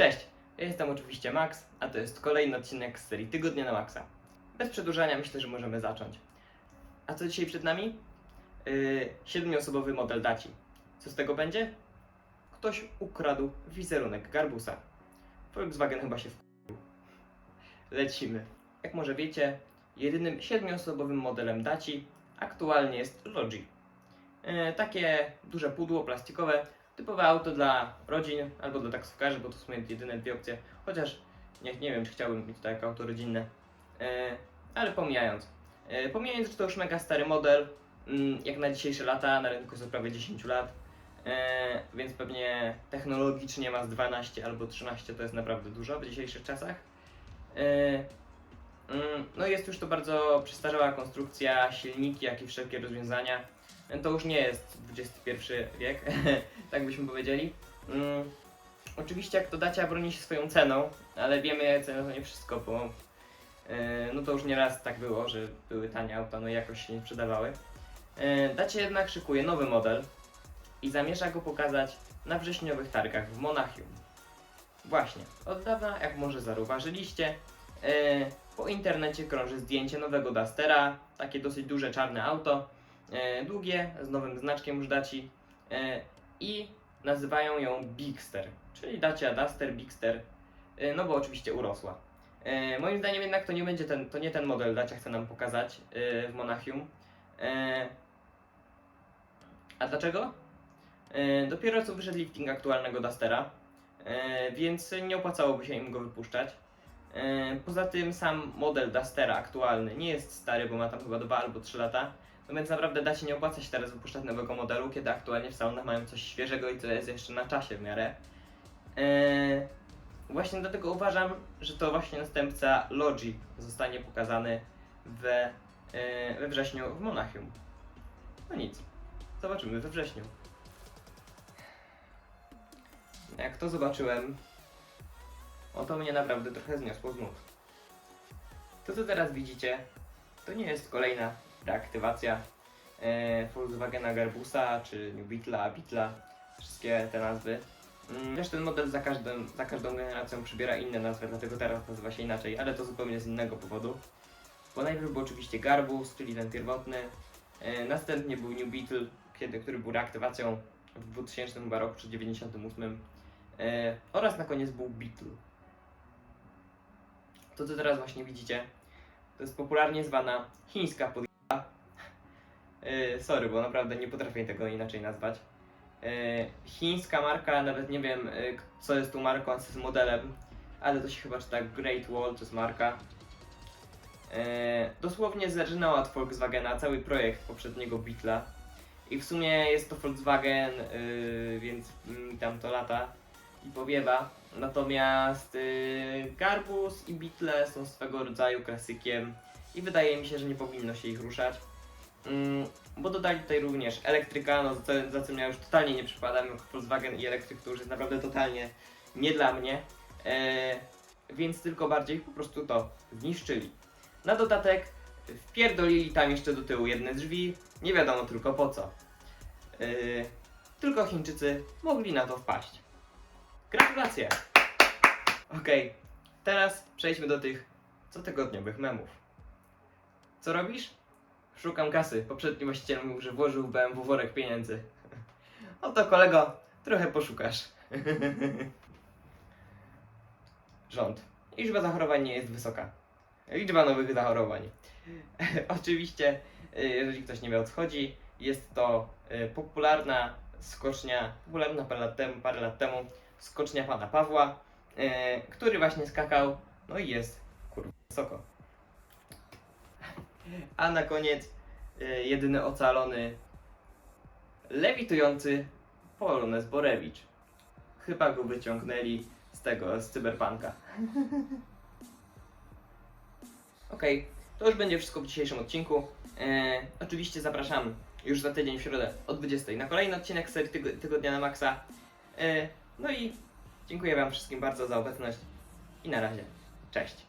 Cześć, ja jestem oczywiście Max, a to jest kolejny odcinek z serii Tygodnia na Maxa. Bez przedłużania myślę, że możemy zacząć. A co dzisiaj przed nami? Yy, siedmioosobowy model daci. Co z tego będzie? Ktoś ukradł wizerunek Garbusa. Volkswagen chyba się wkurzył. Lecimy. Jak może wiecie, jedynym siedmioosobowym modelem daci aktualnie jest Logi. Yy, takie duże pudło plastikowe, typowe auto dla rodzin albo dla taksówkarzy, bo to są jedyne dwie opcje. Chociaż nie, nie wiem, czy chciałbym mieć jako auto rodzinne. E, ale pomijając. E, pomijając, że to już mega stary model, mm, jak na dzisiejsze lata, na rynku jest to prawie 10 lat, e, więc pewnie technologicznie ma z 12 albo 13, to jest naprawdę dużo w dzisiejszych czasach. E, mm, no jest już to bardzo przestarzała konstrukcja, silniki, jak i wszelkie rozwiązania. To już nie jest XXI wiek, tak byśmy powiedzieli. Mm, oczywiście jak to dacia broni się swoją ceną, ale wiemy, cena to nie wszystko, bo e, no to już nieraz tak było, że były tanie auta, no i jakoś się nie sprzedawały. Dacia jednak szykuje nowy model i zamierza go pokazać na wrześniowych targach w Monachium. Właśnie, od dawna, jak może zauważyliście, e, po internecie krąży zdjęcie nowego Dustera, takie dosyć duże czarne auto, długie, z nowym znaczkiem już Daci e, i nazywają ją Bigster, czyli Dacia Duster Bigster, e, no bo oczywiście urosła. E, moim zdaniem jednak to nie będzie ten, to nie ten model Dacia chce nam pokazać e, w Monachium. E, a dlaczego? E, dopiero co wyszedł lifting aktualnego Dustera, e, więc nie opłacałoby się im go wypuszczać. E, poza tym sam model Dustera aktualny nie jest stary, bo ma tam chyba 2 albo 3 lata. No więc naprawdę da się nie opłaca się teraz wypuszczać nowego modelu, kiedy aktualnie w salonach mają coś świeżego i co jest jeszcze na czasie w miarę. Eee, właśnie dlatego uważam, że to właśnie następca Logi zostanie pokazany we, e, we wrześniu w Monachium. No nic, zobaczymy we wrześniu. Jak to zobaczyłem, o to mnie naprawdę trochę zniosło z nóg. To co teraz widzicie, to nie jest kolejna reaktywacja e, Volkswagena Garbusa czy New Beetla, Beetla, wszystkie te nazwy. Mm, Wiesz, ten model za, każdym, za każdą generacją przybiera inne nazwy, dlatego teraz nazywa się inaczej, ale to zupełnie z innego powodu. Bo najpierw był oczywiście Garbus, czyli ten pierwotny, e, następnie był New Beetle, kiedy, który był reaktywacją w 2000 chyba roku czy 98 e, oraz na koniec był Beetle. To co teraz właśnie widzicie, to jest popularnie zwana chińska pod sorry, bo naprawdę nie potrafię tego inaczej nazwać. Yy, chińska marka, nawet nie wiem yy, co jest tu marką, a co jest modelem, ale to się chyba czyta Great Wall, to jest marka. Dosłownie zaczynał od Volkswagena cały projekt poprzedniego Beetla. I w sumie jest to Volkswagen, więc mi tam to lata i powiewa. Natomiast Garbus i Beetle są swego rodzaju klasykiem i wydaje mi się, że nie powinno się ich ruszać. Mm, bo dodali tutaj również elektryka, no za, za co ja już totalnie nie przypadam, Volkswagen i elektryk to już jest naprawdę totalnie nie dla mnie, e, więc tylko bardziej po prostu to zniszczyli. Na dodatek wpierdolili tam jeszcze do tyłu jedne drzwi, nie wiadomo tylko po co. E, tylko Chińczycy mogli na to wpaść. Gratulacje! Okej, teraz przejdźmy do tych cotygodniowych memów. Co robisz? Szukam kasy. Poprzedni właściciel mówił, że włożył w BMW worek pieniędzy. Oto kolego, trochę poszukasz. Rząd. Liczba zachorowań nie jest wysoka. Liczba nowych zachorowań. Oczywiście, y, jeżeli ktoś nie wie o co chodzi, jest to y, popularna skocznia, popularna parę lat temu, parę lat temu skocznia pana Pawła, y, który właśnie skakał, no i jest kurwa wysoko. A na koniec y, jedyny ocalony lewitujący Polonez Borewicz. Chyba go wyciągnęli z tego, z cyberpunka. Okej, to już będzie wszystko w dzisiejszym odcinku. E, oczywiście zapraszam już za tydzień w środę o 20 na kolejny odcinek serii tygo- Tygodnia na Maxa. E, no i dziękuję Wam wszystkim bardzo za obecność i na razie. Cześć.